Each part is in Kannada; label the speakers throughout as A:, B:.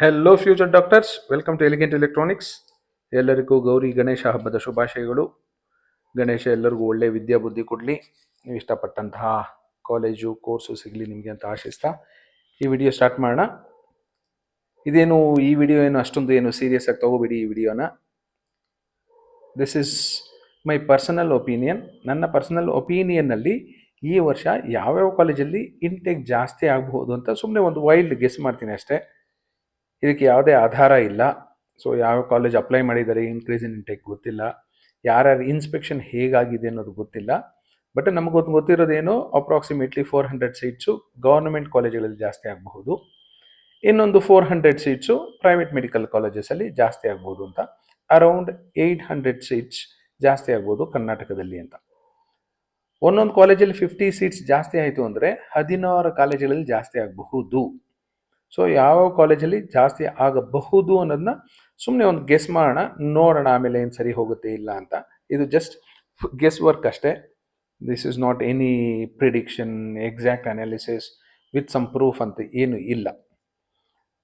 A: Hello future doctors welcome to elegant electronics ಎಲ್ಲರಿಗೂ ಗೌರಿ ಗಣೇಶ ಹಬ್ಬದ ಶುಭಾಶಯಗಳು. ಗಣೇಶ, ಎಲ್ಲರಿಗೂ ಒಳ್ಳೆಯ ವಿದ್ಯಾ ಬುದ್ಧಿ ಕೊಡಲಿ. ನೀವು ಇಷ್ಟಪಟ್ಟಂತಹ ಕಾಲೇಜು ಕೋರ್ಸು ಸಿಗಲಿ ನಿಮಗೆ ಅಂತ ಆಶಿಸ್ತಾ ಈ ವಿಡಿಯೋ ಸ್ಟಾರ್ಟ್ ಮಾಡೋಣ. ಇದೇನು, ಈ ವಿಡಿಯೋ ಏನು, ಅಷ್ಟೊಂದು ಏನು ಸೀರಿಯಸ್ ಆಗಿ ತಗೋಬೇಡಿ ಈ ವಿಡಿಯೋನ this is my personal opinion ನನ್ನ ಪರ್ಸನಲ್ ಒಪಿನಿಯನ್ನಲ್ಲಿ ಈ ವರ್ಷ ಯಾವ್ಯಾವ ಕಾಲೇಜಲ್ಲಿ ಇಂಟೇಕ್ ಜಾಸ್ತಿ ಆಗಬಹುದು ಅಂತ ಸುಮ್ಮನೆ ಒಂದು ವೈಲ್ಡ್ ಗೆಸ್ ಮಾಡ್ತೀನಿ ಅಷ್ಟೇ. ಇದಕ್ಕೆ ಯಾವುದೇ ಆಧಾರ ಇಲ್ಲ. ಸೊ ಯಾವ ಕಾಲೇಜ್ ಅಪ್ಲೈ ಮಾಡಿದ್ದಾರೆ ಇನ್ಕ್ರೀಸ್ ಇನ್ ಇಂಟೇಕ್ ಗೊತ್ತಿಲ್ಲ. ಯಾರ್ಯಾರು ಇನ್ಸ್ಪೆಕ್ಷನ್ ಹೇಗಾಗಿದೆ ಅನ್ನೋದು ಗೊತ್ತಿಲ್ಲ. ಬಟ್ ನಮಗೆ ಗೊತ್ತು ಗೊತ್ತಿರೋದೇನು approximately four hundred seats government ಕಾಲೇಜುಗಳಲ್ಲಿ ಜಾಸ್ತಿ ಆಗಬಹುದು. ಇನ್ನೊಂದು four hundred seats private medical ಕಾಲೇಜಸಲ್ಲಿ ಜಾಸ್ತಿ ಆಗ್ಬೋದು ಅಂತ. ಅರೌಂಡ್ ಏಯ್ಟ್ ಹಂಡ್ರೆಡ್ ಸೀಟ್ಸ್ ಜಾಸ್ತಿ ಆಗ್ಬೋದು ಕರ್ನಾಟಕದಲ್ಲಿ ಅಂತ. ಒಂದೊಂದು ಕಾಲೇಜಲ್ಲಿ ಫಿಫ್ಟಿ ಸೀಟ್ಸ್ ಜಾಸ್ತಿ ಆಯಿತು ಅಂದರೆ ಹದಿನಾರು ಕಾಲೇಜುಗಳಲ್ಲಿ ಜಾಸ್ತಿ ಆಗಬಹುದು. ಸೊ ಯಾವ ಕಾಲೇಜಲ್ಲಿ ಜಾಸ್ತಿ ಆಗಬಹುದು ಅನ್ನೋದನ್ನ ಸುಮ್ಮನೆ ಒಂದು ಗೆಸ್ ಮಾಡೋಣ, ನೋಡೋಣ ಆಮೇಲೆ ಏನು ಸರಿ ಹೋಗುತ್ತೆ ಇಲ್ಲ ಅಂತ. ಇದು ಜಸ್ಟ್ ಗೆಸ್ ವರ್ಕ್ ಅಷ್ಟೇ. This is not any prediction exact analysis with some proof ಅಂತ ಏನು ಇಲ್ಲ.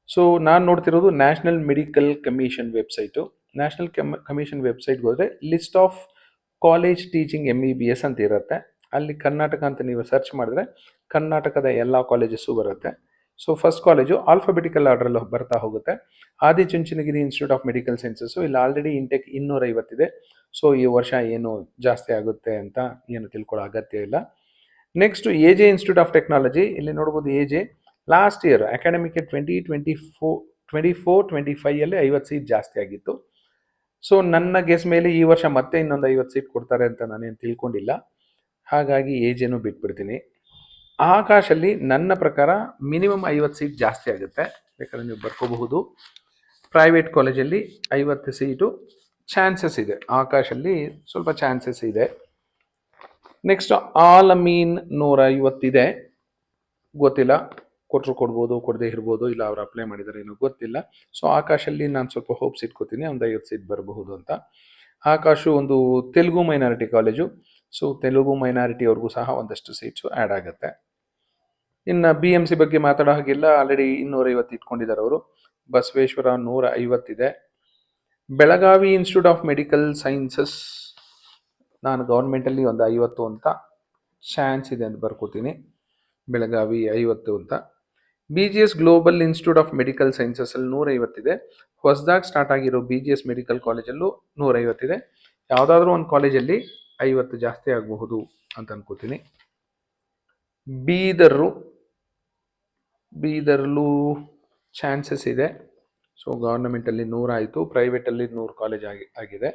A: ಸೊ ನಾನು ನೋಡ್ತಿರೋದು national medical commission website national commission ವೆಬ್ಸೈಟ್ಗೆ ಹೋದರೆ list of college teaching M B B S ಅಂತ ಇರುತ್ತೆ. ಅಲ್ಲಿ ಕರ್ನಾಟಕ ಅಂತ ನೀವು ಸರ್ಚ್ ಮಾಡಿದ್ರೆ ಕರ್ನಾಟಕದ ಎಲ್ಲ ಕಾಲೇಜಸ್ಸು ಬರುತ್ತೆ. ಸೊ ಫಸ್ಟ್ ಕಾಲೇಜು ಆಲ್ಫಾಬೆಟಿಕಲ್ ಆರ್ಡ್ರಲ್ಲಿ ಬರ್ತಾ ಹೋಗುತ್ತೆ. Adichunchanagiri institute of medical sciences ಇಲ್ಲಿ ಆಲ್ರೆಡಿ ಇಂಟೆಕ್ ಇನ್ನೂರೈವತ್ತಿದೆ ಸೊ ಈ ವರ್ಷ ಏನು ಜಾಸ್ತಿ ಆಗುತ್ತೆ ಅಂತ ಏನು ತಿಳ್ಕೊಳ್ಳೋ ಅಗತ್ಯ ಇಲ್ಲ. Next A J institute of technology ಇಲ್ಲಿ ನೋಡ್ಬೋದು A J last year academic twenty twenty four twenty four twenty ಫೈವಲ್ಲಿ ಐವತ್ತು ಸೀಟ್ ಜಾಸ್ತಿ ಆಗಿತ್ತು. ಸೊ ನನ್ನ ಗೆಸ್ ಮೇಲೆ ಈ ವರ್ಷ ಮತ್ತೆ ಇನ್ನೊಂದು ಐವತ್ತು ಸೀಟ್ ಕೊಡ್ತಾರೆ ಅಂತ ನಾನೇನು ತಿಳ್ಕೊಂಡಿಲ್ಲ. ಹಾಗಾಗಿ ಏಜೇನು ಬಿಟ್ಬಿಡ್ತೀನಿ. ಆಕಾಶಲ್ಲಿ ನನ್ನ ಪ್ರಕಾರ ಮಿನಿಮಮ್ ಐವತ್ತು ಸೀಟ್ ಜಾಸ್ತಿ ಆಗುತ್ತೆ. ಬೇಕಾದ್ರೆ ನೀವು ಬರ್ಕೋಬಹುದು. ಪ್ರೈವೇಟ್ ಕಾಲೇಜಲ್ಲಿ ಐವತ್ತು ಸೀಟು ಚಾನ್ಸಸ್ ಇದೆ. ಆಕಾಶಲ್ಲಿ ಸ್ವಲ್ಪ ಚಾನ್ಸಸ್ ಇದೆ. ನೆಕ್ಸ್ಟ್ ಆಲಮೀನ್ ನೂರ ಐವತ್ತಿದೆ. ಗೊತ್ತಿಲ್ಲ. ಕೊಟ್ಟರು ಕೊಡ್ಬೋದು, ಕೊಡದೇ ಇರ್ಬೋದು, ಇಲ್ಲ ಅವ್ರು ಅಪ್ಲೈ ಮಾಡಿದ್ದಾರೆ ಏನೋ ಗೊತ್ತಿಲ್ಲ. ಸೊ ಆಕಾಶಲ್ಲಿ ನಾನು ಸ್ವಲ್ಪ ಹೋಪ್ಸ್ ಇಟ್ಕೋತೀನಿ ಒಂದು ಐವತ್ತು ಸೀಟ್ ಬರಬಹುದು ಅಂತ. ಆಕಾಶು ಒಂದು Telugu minority college so Telugu minority ಅವ್ರಿಗೂ ಸಹ ಒಂದಷ್ಟು ಸೀಟ್ಸು ಆ್ಯಡ್ ಆಗುತ್ತೆ. ಇನ್ನು ಬಿ ಎಂ ಸಿ ಬಗ್ಗೆ ಮಾತಾಡೋ ಹಾಗಿಲ್ಲ. ಆಲ್ರೆಡಿ ಇನ್ನೂರೈವತ್ತು ಇಟ್ಕೊಂಡಿದ್ದಾರೆ ಅವರು. ಬಸವೇಶ್ವರ ನೂರ ಐವತ್ತಿದೆ Belagavi institute of medical sciences ನಾನು ಗೌರ್ಮೆಂಟಲ್ಲಿ ಒಂದು ಐವತ್ತು ಅಂತ ಚಾನ್ಸ್ ಇದೆ ಅಂತ ಬರ್ಕೋತೀನಿ. ಬೆಳಗಾವಿ ಐವತ್ತು ಅಂತ. B G S global institute of medical ಸೈನ್ಸಸಲ್ಲಿ ನೂರೈವತ್ತಿದೆ ಹೊಸದಾಗಿ ಸ್ಟಾರ್ಟ್ ಆಗಿರೋ ಬಿ ಜಿ ಎಸ್ ಮೆಡಿಕಲ್ ಕಾಲೇಜಲ್ಲೂ ನೂರೈವತ್ತಿದೆ ಯಾವುದಾದ್ರೂ ಒಂದು ಕಾಲೇಜಲ್ಲಿ ಐವತ್ತು ಜಾಸ್ತಿ ಆಗಬಹುದು ಅಂತ ಅನ್ಕೋತೀನಿ. ಬೀದರು ಬೀದರ್ಲೂ ಚಾನ್ಸಸ್ ಇದೆ. ಸೊ ಗೌರ್ನಮೆಂಟಲ್ಲಿ ನೂರಾಯಿತು ಪ್ರೈವೇಟಲ್ಲಿ ನೂರು ಕಾಲೇಜ್ ಆಗಿ, ಆಗಿದೆ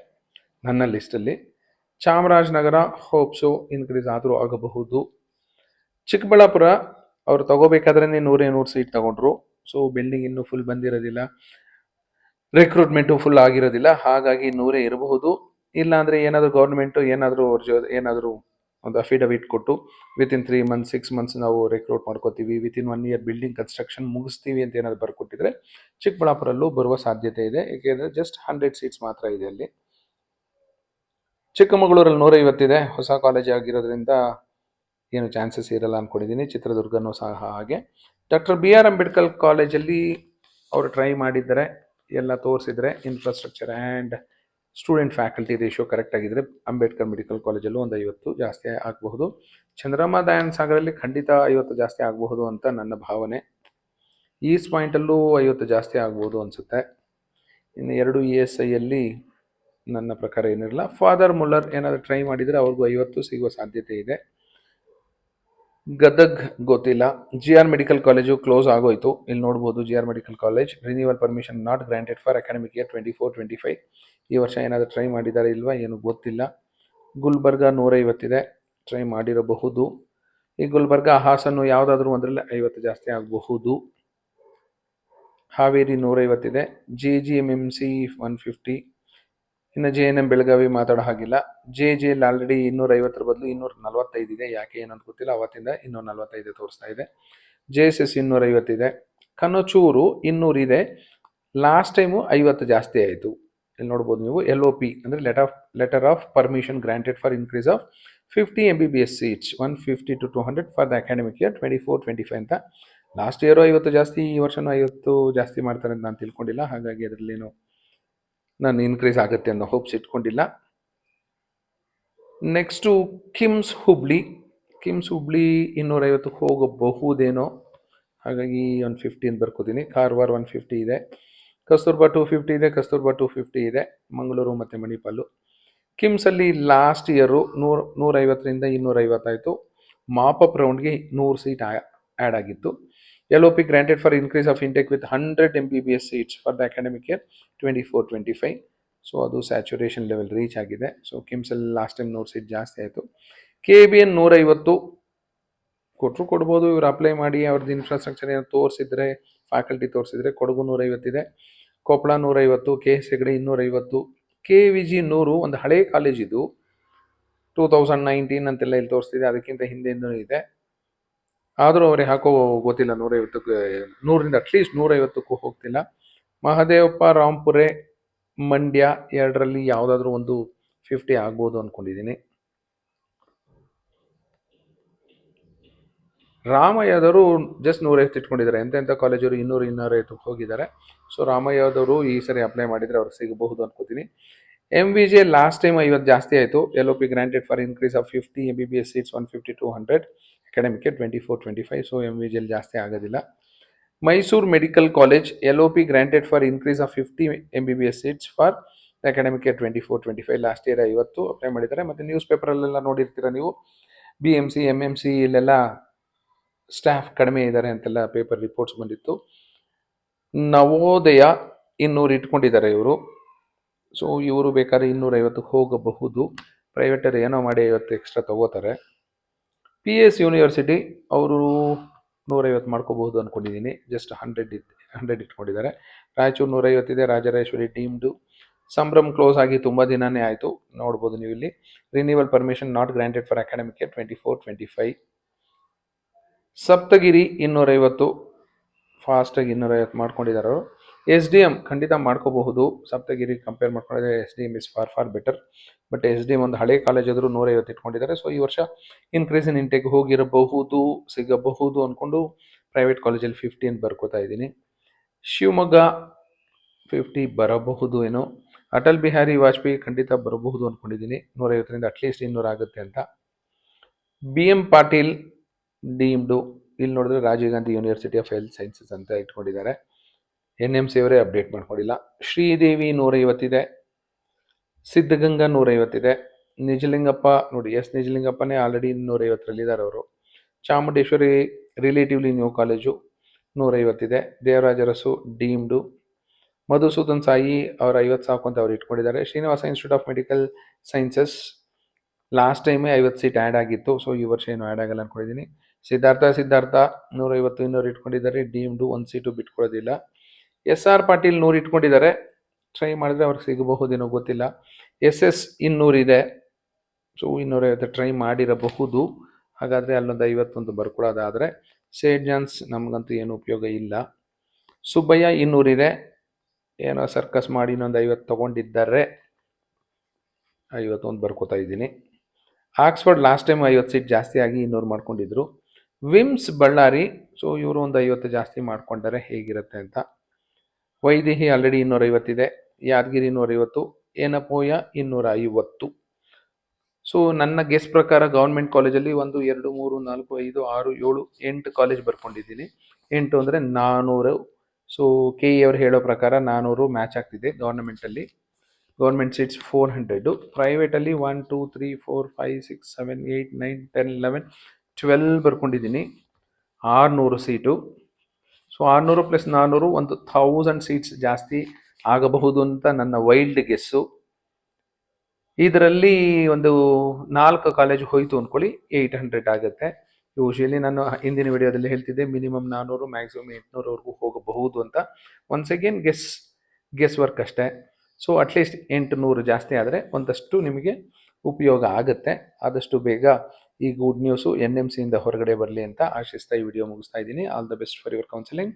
A: ನನ್ನ ಲಿಸ್ಟಲ್ಲಿ ಚಾಮರಾಜನಗರ ಹೋಪ್ಸು ಇನ್ಕ್ರೀಸ್ ಆದರೂ ಆಗಬಹುದು. ಚಿಕ್ಕಬಳ್ಳಾಪುರ, ಅವ್ರು ತಗೋಬೇಕಾದ್ರೆ ನೂರೇ ನೂರು ಸೀಟ್ ತಗೊಂಡ್ರು. ಸೊ ಬಿಲ್ಡಿಂಗ್ ಇನ್ನೂ ಫುಲ್ ಬಂದಿರೋದಿಲ್ಲ. ರಿಕ್ರೂಟ್ಮೆಂಟು ಫುಲ್ ಆಗಿರೋದಿಲ್ಲ. ಹಾಗಾಗಿ ನೂರೇ ಇರಬಹುದು. ಇಲ್ಲ ಅಂದರೆ ಏನಾದರೂ ಗೌರ್ಮೆಂಟು ಏನಾದರೂ ಅವ್ರ ಜೊ, ಏನಾದರೂ ಒಂದು ಅಫಿಡವಿಟ್ ಕೊಟ್ಟು within three months six months ನಾವು ರೆಕ್ರೂಟ್ ಮಾಡ್ಕೋತೀವಿ. Within one year building construction ಮುಗಿಸ್ತೀವಿ ಅಂತ ಏನಾದ್ರು ಬರ್ಕೊಟ್ಟಿದ್ರೆ ಚಿಕ್ಕಬಳ್ಳಾಪುರಲ್ಲೂ ಬರುವ ಸಾಧ್ಯತೆ ಇದೆ. ಏಕೆಂದರೆ ಜಸ್ಟ್ ಹಂಡ್ರೆಡ್ ಸೀಟ್ಸ್ ಮಾತ್ರ ಇದೆ ಅಲ್ಲಿ. ಚಿಕ್ಕಮಗಳೂರಲ್ಲಿ ನೂರೈವತ್ತಿದೆ. ಹೊಸ ಕಾಲೇಜ್ ಆಗಿರೋದ್ರಿಂದ ಏನು ಚಾನ್ಸಸ್ ಇರಲ್ಲ ಅಂದ್ಕೊಂಡಿದ್ದೀನಿ ಚಿತ್ರದುರ್ಗನೂ ಸಹ ಹಾಗೆ. ಡಾಕ್ಟರ್ ಬಿ ಆರ್ ಅಂಬೇಡ್ಕರ್ ಕಾಲೇಜಲ್ಲಿ ಅವರು ಟ್ರೈ ಮಾಡಿದ್ದಾರೆ. ಎಲ್ಲ ತೋರಿಸಿದ್ರೆ infrastructure and student faculty ratio correct ಆಗಿದ್ರೆ ಅಂಬೇಡ್ಕರ್ ಮೆಡಿಕಲ್ ಕಾಲೇಜಲ್ಲೂ ಒಂದು ಐವತ್ತು ಜಾಸ್ತಿ ಆಗಬಹುದು. ಚಂದ್ರಮ್ಮ ದಯಾನ್ ಸಾಗರಲ್ಲಿ ಖಂಡಿತ ಐವತ್ತು ಜಾಸ್ತಿ ಆಗಬಹುದು ಅಂತ ನನ್ನ ಭಾವನೆ. ಈಸ್ ಪಾಯಿಂಟಲ್ಲೂ ಐವತ್ತು ಜಾಸ್ತಿ ಆಗ್ಬೋದು ಅನಿಸುತ್ತೆ. ಇನ್ನು ಎರಡು ಇ ಎಸ್ ಐಯಲ್ಲಿ ನನ್ನ ಪ್ರಕಾರ ಏನಿರಲ್ಲ ಫಾದರ್ ಮುಲ್ಲರ್ ಏನಾದರೂ ಟ್ರೈ ಮಾಡಿದರೆ ಅವ್ರಿಗೂ ಐವತ್ತು ಸಿಗುವ ಸಾಧ್ಯತೆ ಇದೆ. ಗದಗ್ ಗೊತ್ತಿಲ್ಲ. G R medical college close ಆಗೋಯ್ತು. ಇಲ್ಲಿ ನೋಡ್ಬೋದು G R medical college renewal permission not granted for academic year twenty four twenty five ಈ ವರ್ಷ ಏನಾದರೂ ಟ್ರೈ ಮಾಡಿದ್ದಾರೆ ಇಲ್ವಾ ಏನು ಗೊತ್ತಿಲ್ಲ. ಗುಲ್ಬರ್ಗ ನೂರೈವತ್ತಿದೆ. ಟ್ರೈ ಮಾಡಿರಬಹುದು. ಈ ಗುಲ್ಬರ್ಗ ಹಾಸನ್ನು ಯಾವುದಾದ್ರೂ ಒಂದರಲ್ಲಿ ಐವತ್ತು ಜಾಸ್ತಿ ಆಗಬಹುದು. Haveri ನೂರೈವತ್ತಿದೆ. J G M M C one fifty ಇನ್ನು ಜೆ ಎನ್ ಎಂ ಬೆಳಗಾವಿ ಮಾತಾಡೋ ಹಾಗಿಲ್ಲ. ಜೆ ಜೆಯಲ್ಲಿ ಆಲ್ರೆಡಿ ಇನ್ನೂರ ಐವತ್ತರ ಬದಲು ಇನ್ನೂರ ನಲವತ್ತೈದು ಇದೆ. ಯಾಕೆ ಏನಂತ ಗೊತ್ತಿಲ್ಲ. ಅವತ್ತಿಂದ ಇನ್ನೂರ ನಲವತ್ತೈದು ತೋರಿಸ್ತಾ ಇದೆ. ಜೆ ಎಸ್ ಎಸ್ ಇನ್ನೂರ ಐವತ್ತಿದೆ ಕನಚೂರು ಇನ್ನೂರಿದೆ ಲಾಸ್ಟ್ ಟೈಮು ಐವತ್ತು ಜಾಸ್ತಿ ಆಯಿತು. ಇಲ್ಲಿ ನೋಡ್ಬೋದು ನೀವು ಎಲ್ ಒ ಪಿ ಅಂದರೆ letter of letter of permission granted for increase of fifty M B B S seats one fifty to two hundred for the academic year twenty four twenty five ಅಂತ ಲಾಸ್ಟ್ ಇಯರು ಐವತ್ತು ಜಾಸ್ತಿ, ಈ ವರ್ಷನೂ ಐವತ್ತು ಜಾಸ್ತಿ ಮಾಡ್ತಾರೆ ಅಂತ ನಾನು ತಿಳ್ಕೊಂಡಿಲ್ಲ. ಹಾಗಾಗಿ ಅದರಲ್ಲೇನು ನಾನು ಇನ್ಕ್ರೀಸ್ ಆಗುತ್ತೆ ಅನ್ನೋ ಹೋಪ್ಸ್ ಇಟ್ಕೊಂಡಿಲ್ಲ. ನೆಕ್ಸ್ಟು ಕಿಮ್ಸ್ ಹುಬ್ಳಿ ಕಿಮ್ಸ್ ಹುಬ್ಳಿ ಇನ್ನೂರೈವತ್ತು ಹೋಗಬಹುದೇನೋ, ಹಾಗಾಗಿ ಒನ್ ಫಿಫ್ಟಿ ಅಂತ ಬರ್ಕೋತೀನಿ. ಕಾರವಾರ ಒನ್ ಫಿಫ್ಟಿ ಇದೆ. ಕಸ್ತೂರ್ಬಾ ಟು ಫಿಫ್ಟಿ ಇದೆ ಕಸ್ತೂರ್ಬಾ ಟು ಫಿಫ್ಟಿ ಇದೆ ಮಂಗಳೂರು ಮತ್ತು ಮಣಿಪಾಲು ಕಿಮ್ಸಲ್ಲಿ ಲಾಸ್ಟ್ ಇಯರು ನೂರು, ನೂರೈವತ್ತರಿಂದ ಇನ್ನೂರೈವತ್ತಾಯಿತು. ಮಾಪಪ್ ರೌಂಡ್ಗೆ ನೂರು ಸೀಟ್ ಆ್ಯಡ್ ಆಗಿತ್ತು. With hundred M B B S seats for the academic year twenty four twenty five so ಅದು ಸ್ಯಾಚುರೇಷನ್ ಲೆವೆಲ್ ರೀಚ್ ಆಗಿದೆ. ಸೊ ಕಿಮ್ಸಲ್ಲಿ ಲಾಸ್ಟ್ ಟೈಮ್ ನೂರು ಸೀಟ್ ಜಾಸ್ತಿ ಆಯಿತು. ಕೆ ಬಿ ಎನ್ ನೂರೈವತ್ತು ಕೊಟ್ಟರು ಕೊಡ್ಬೋದು. ಇವ್ರು ಅಪ್ಲೈ ಮಾಡಿ ಅವ್ರದ್ದು ಇನ್ಫ್ರಾಸ್ಟ್ರಕ್ಚರ್ ಏನೋ ತೋರಿಸಿದ್ರೆ ಫ್ಯಾಕಲ್ಟಿ ತೋರಿಸಿದ್ರೆ ಕೊಡಗು ನೂರೈವತ್ತಿದೆ. ಕೊಪ್ಪಳ ನೂರೈವತ್ತು, ಕೆ ಎಸ್ ಹೆಗಡೆ ಇನ್ನೂರೈವತ್ತು. ಕೆ ವಿ ಜಿ ನೂರು ಒಂದು ಹಳೆ ಕಾಲೇಜ್ ಇದು. ಟೂ ತೌಸಂಡ್ ನೈನ್ಟೀನ್ ಅಂತೆಲ್ಲ ಇಲ್ಲಿ ತೋರಿಸ್ತಿದೆ. ಅದಕ್ಕಿಂತ ಹಿಂದೆ ಇದೆ. ಆದರೂ ಅವ್ರಿಗೆ ಹಾಕೋ ಗೊತ್ತಿಲ್ಲ, ನೂರೈವತ್ತಕ್ಕೆ ನೂರಿಂದ ಅಟ್ಲೀಸ್ಟ್ ನೂರೈವತ್ತಕ್ಕೂ ಹೋಗ್ತಿಲ್ಲ. ಮಹದೇವಪ್ಪ ರಾಂಪುರೆ ಮಂಡ್ಯ ಎರಡರಲ್ಲಿ ಯಾವುದಾದ್ರೂ ಒಂದು ಫಿಫ್ಟಿ ಆಗ್ಬೋದು ಅಂದ್ಕೊಂಡಿದ್ದೀನಿ ರಾಮಯ್ಯದವರು ಜಸ್ಟ್ ನೂರೈವತ್ತು ಇಟ್ಕೊಂಡಿದ್ದಾರೆ. ಎಂತೆಂಥ ಕಾಲೇಜವರು ಇನ್ನೂರು ಇನ್ನೂರೈವತ್ತಕ್ಕೆ ಹೋಗಿದ್ದಾರೆ. ಸೊ ರಾಮಯ್ಯದವರು ಈ ಸರಿ ಅಪ್ಲೈ ಮಾಡಿದರೆ ಅವ್ರಿಗೆ ಸಿಗಬಹುದು ಅನ್ಕೋತೀನಿ. M V J last time ಐವತ್ತು ಜಾಸ್ತಿ ಆಯಿತು. L O P granted for increase of fifty M B B S seats one fifty to hundred ಅಕಾಡೆಮಿಕ್ಗೆ twenty four twenty five so M V ಜಿಯಲ್ಲಿ ಜಾಸ್ತಿ ಆಗೋದಿಲ್ಲ. Mysuru medical college L O P granted for increase of fifty M B B S seats for academic twenty four twenty five last year ಐವತ್ತು ಅಪ್ಲೈ ಮಾಡಿದ್ದಾರೆ. ಮತ್ತು ನ್ಯೂಸ್ ಪೇಪರಲ್ಲೆಲ್ಲ ನೋಡಿರ್ತೀರ ನೀವು? B M C M M C ಇಲ್ಲೆಲ್ಲ ಸ್ಟಾಫ್ ಕಡಿಮೆ ಇದ್ದಾರೆ ಅಂತೆಲ್ಲ ಪೇಪರ್ ರಿಪೋರ್ಟ್ಸ್ ಬಂದಿತ್ತು. ನವೋದಯ ಇನ್ನೂರು ಇಟ್ಕೊಂಡಿದ್ದಾರೆ ಇವರು. ಸೊ ಇವರು ಬೇಕಾದ್ರೆ ಇನ್ನೂರೈವತ್ತಕ್ಕೆ ಹೋಗಬಹುದು. ಪ್ರೈವೇಟಲ್ಲಿ ಏನೋ ಮಾಡಿ ಇವತ್ತು ಎಕ್ಸ್ಟ್ರಾ ತಗೋತಾರೆ. ಪಿ ಎಸ್ ಯೂನಿವರ್ಸಿಟಿ ಅವರು ನೂರೈವತ್ತು ಮಾಡ್ಕೋಬಹುದು ಅಂದ್ಕೊಂಡಿದ್ದೀನಿ ಜಸ್ಟ್ ಹಂಡ್ರೆಡ್ ಇತ್ತು ಹಂಡ್ರೆಡ್ ಇಟ್ಕೊಂಡಿದ್ದಾರೆ. ರಾಯಚೂರು ನೂರೈವತ್ತಿದೆ ರಾಜರಾಜೇಶ್ವರಿ ಡೀಮ್ಡು ಸಂಭ್ರಮ್ ಕ್ಲೋಸ್ ಆಗಿ ತುಂಬ ದಿನನೇ ಆಯಿತು. ನೋಡ್ಬೋದು ನೀವು ಇಲ್ಲಿ. Renewal permission not granted for academic twenty four twenty five Saptagiri ಇನ್ನೂರೈವತ್ತು ಫಾಸ್ಟಾಗಿ ಇನ್ನೂರೈವತ್ತು ಮಾಡ್ಕೊಂಡಿದ್ದಾರೆ ಅವರು. ಎಸ್ ಡಿ ಎಂ ಖಂಡಿತ ಮಾಡ್ಕೋಬಹುದು. ಸಪ್ತಗಿರಿ ಕಂಪೇರ್ ಮಾಡ್ಕೊಂಡ್ರೆ S D M is far far better but S D M ಒಂದು ಹಳೆ ಕಾಲೇಜ್ ಆದರೂ ನೂರೈವತ್ತು ಇಟ್ಕೊಂಡಿದ್ದಾರೆ. ಸೊ ಈ ವರ್ಷ ಇನ್ಕ್ರೀಸ್ ಇನ್ ಇಂಟೆಕ್ ಹೋಗಿರಬಹುದು, ಸಿಗಬಹುದು ಅಂದ್ಕೊಂಡು ಪ್ರೈವೇಟ್ ಕಾಲೇಜಲ್ಲಿ ಫಿಫ್ಟಿ ಅಂತ ಬರ್ಕೋತಾ ಇದ್ದೀನಿ. ಶಿವಮೊಗ್ಗ ಫಿಫ್ಟಿ ಬರಬಹುದು ಏನೋ. ಅಟಲ್ ಬಿಹಾರಿ ವಾಜಪೇಯಿ ಖಂಡಿತ ಬರಬಹುದು ಅಂದ್ಕೊಂಡಿದ್ದೀನಿ ನೂರೈವತ್ತರಿಂದ ಅಟ್ಲೀಸ್ಟ್ ಇನ್ನೂರು ಆಗುತ್ತೆ ಅಂತ. B M Patil, D M ಇಲ್ಲಿ ನೋಡಿದ್ರೆ Rajiv Gandhi university of health sciences ಅಂತ ಇಟ್ಕೊಂಡಿದ್ದಾರೆ. ಎನ್ ಎಂ ಸಿ ಅವರೇ ಅಪ್ಡೇಟ್ ಮಾಡ್ಕೊಂಡಿಲ್ಲ. ಶ್ರೀದೇವಿ ನೂರೈವತ್ತಿದೆ, ಸಿದ್ಧಗಂಗಾ ನೂರೈವತ್ತಿದೆ, ನಿಜಲಿಂಗಪ್ಪ ನೋಡಿ ಎಸ್ ನಿಜಲಿಂಗಪ್ಪನೇ ಆಲ್ರೆಡಿ ನೂರೈವತ್ತರಲ್ಲಿದ್ದಾರೆ ಅವರು. ಚಾಮುಂಡೇಶ್ವರಿ ರಿಲೇಟಿವ್ಲಿ ನ್ಯೂ ಕಾಲೇಜು ನೂರೈವತ್ತಿದೆ, ದೇವರಾಜರಸು ಡೀಮ್ಡು ಮಧುಸೂದನ್ ಸಾಯಿ ಅವರು ಐವತ್ತು ಸಾಕು ಅಂತ ಅವ್ರು ಇಟ್ಕೊಂಡಿದ್ದಾರೆ. Srinivasa institute of medical sciences last ಟೈಮೇ ಐವತ್ತು ಸೀಟ್ ಆ್ಯಡ್ ಆಗಿತ್ತು ಸೊ ಈ ವರ್ಷ ಏನು ಆ್ಯಡ್ ಆಗಲ್ಲ ಅಂದ್ಕೊಂಡಿದ್ದೀನಿ ಸಿದ್ಧಾರ್ಥ ಸಿದ್ಧಾರ್ಥ ನೂರೈವತ್ತು ಇನ್ನೂರು ಇಟ್ಕೊಂಡಿದ್ದಾರೆ ಡೀಮ್ಡು ಒಂದು ಸೀಟು ಬಿಟ್ಕೊಳ್ಳೋದಿಲ್ಲ. ಎಸ್ ಆರ್ ಪಾಟೀಲ್ ನೂರು ಇಟ್ಕೊಂಡಿದ್ದಾರೆ. ಟ್ರೈ ಮಾಡಿದ್ರೆ ಅವ್ರಿಗೆ ಸಿಗಬಹುದೇನೋ ಗೊತ್ತಿಲ್ಲ. ಎಸ್ ಎಸ್ ಇನ್ನೂರಿದೆ ಸೊ ಇನ್ನೂರೈವತ್ತು ಟ್ರೈ ಮಾಡಿರಬಹುದು. ಹಾಗಾದರೆ ಅಲ್ಲೊಂದು ಐವತ್ತೊಂದು ಬರ್ಕೊಡೋದಾದರೆ ಸೇಂಟ್ ಜಾನ್ಸ್ ನಮಗಂತೂ ಏನು ಉಪಯೋಗ ಇಲ್ಲ. ಸುಬ್ಬಯ್ಯ ಇನ್ನೂರಿದೆ ಏನೋ ಸರ್ಕಸ್ ಮಾಡಿ ಇನ್ನೊಂದು ಐವತ್ತು ತೊಗೊಂಡಿದ್ದಾರೆ. ಐವತ್ತೊಂದು ಬರ್ಕೋತಾ ಇದ್ದೀನಿ. ಆಕ್ಸ್ಫರ್ಡ್ ಲಾಸ್ಟ್ ಟೈಮ್ ಐವತ್ತು ಸೀಟ್ ಜಾಸ್ತಿ ಆಗಿ ಇನ್ನೂರು ಮಾಡ್ಕೊಂಡಿದ್ರು. ವಿಮ್ಸ್ ಬಳ್ಳಾರಿ ಸೊ ಇವರು ಒಂದು ಐವತ್ತು ಜಾಸ್ತಿ ಮಾಡ್ಕೊಂಡರೆ ಹೇಗಿರುತ್ತೆ ಅಂತ. ವೈದೇಹಿ ಆಲ್ರೆಡಿ ಇನ್ನೂರೈವತ್ತಿದೆ, ಯಾದಗಿರಿ ನೂರೈವತ್ತು ಏನಪೋಯ ಇನ್ನೂರ ಐವತ್ತು ಸೊ ನನ್ನ ಗೆಸ್ ಪ್ರಕಾರ ಗೌರ್ಮೆಂಟ್ ಕಾಲೇಜಲ್ಲಿ ಒಂದು ಎರಡು ಮೂರು ನಾಲ್ಕು ಐದು ಆರು ಏಳು ಎಂಟು ಕಾಲೇಜ್ ಬರ್ಕೊಂಡಿದ್ದೀನಿ. ಎಂಟು ಅಂದರೆ ನಾನ್ನೂರು ಸೊ ಕೆ ಇ ಅವ್ರು ಹೇಳೋ ಪ್ರಕಾರ ನಾನ್ನೂರು ಮ್ಯಾಚ್ ಆಗ್ತಿದೆ ಗೌರ್ಮೆಂಟಲ್ಲಿ government seats four hundred ಪ್ರೈವೇಟಲ್ಲಿ one two three four five six seven eight nine ten eleven twelve ಬರ್ಕೊಂಡಿದ್ದೀನಿ. ಆರುನೂರು ಸೀಟು ಸೊ ಆರುನೂರು ಪ್ಲಸ್ ನಾನ್ನೂರು ಒಂದು ಥೌಸಂಡ್ ಸೀಟ್ಸ್ ಜಾಸ್ತಿ ಆಗಬಹುದು ಅಂತ ನನ್ನ ವೈಲ್ಡ್ ಗೆಸ್ಸು ಇದರಲ್ಲಿ ಒಂದು ನಾಲ್ಕು ಕಾಲೇಜ್ ಹೋಯಿತು ಅಂದ್ಕೊಳ್ಳಿ ಏಯ್ಟ್ ಹಂಡ್ರೆಡ್ ಆಗುತ್ತೆ. ಯೂಶಲಿ ನಾನು ಹಿಂದಿನ ವಿಡಿಯೋದಲ್ಲಿ ಹೇಳ್ತಿದ್ದೆ ಮಿನಿಮಮ್ ನಾನ್ನೂರು ಮ್ಯಾಕ್ಸಿಮಮ್ ಎಂಟುನೂರವರೆಗೂ ಹೋಗಬಹುದು ಅಂತ. Once again guess guess work ಅಷ್ಟೇ ಸೊ ಅಟ್ಲೀಸ್ಟ್ ಎಂಟುನೂರು ಜಾಸ್ತಿ ಆದರೆ ಒಂದಷ್ಟು ನಿಮಗೆ ಉಪಯೋಗ ಆಗುತ್ತೆ. ಆದಷ್ಟು ಬೇಗ ಈ ಗುಡ್ ನ್ಯೂಸು ಎನ್ ಎಂ ಸಿಯಿಂದ ಹೊರಗಡೆ ಬರಲಿ ಅಂತ ಆಶಿಸ್ತಾ ಈ ವಿಡಿಯೋ ಮುಗಿಸ್ತಾ ಇದ್ದೀನಿ. All the best for your counselling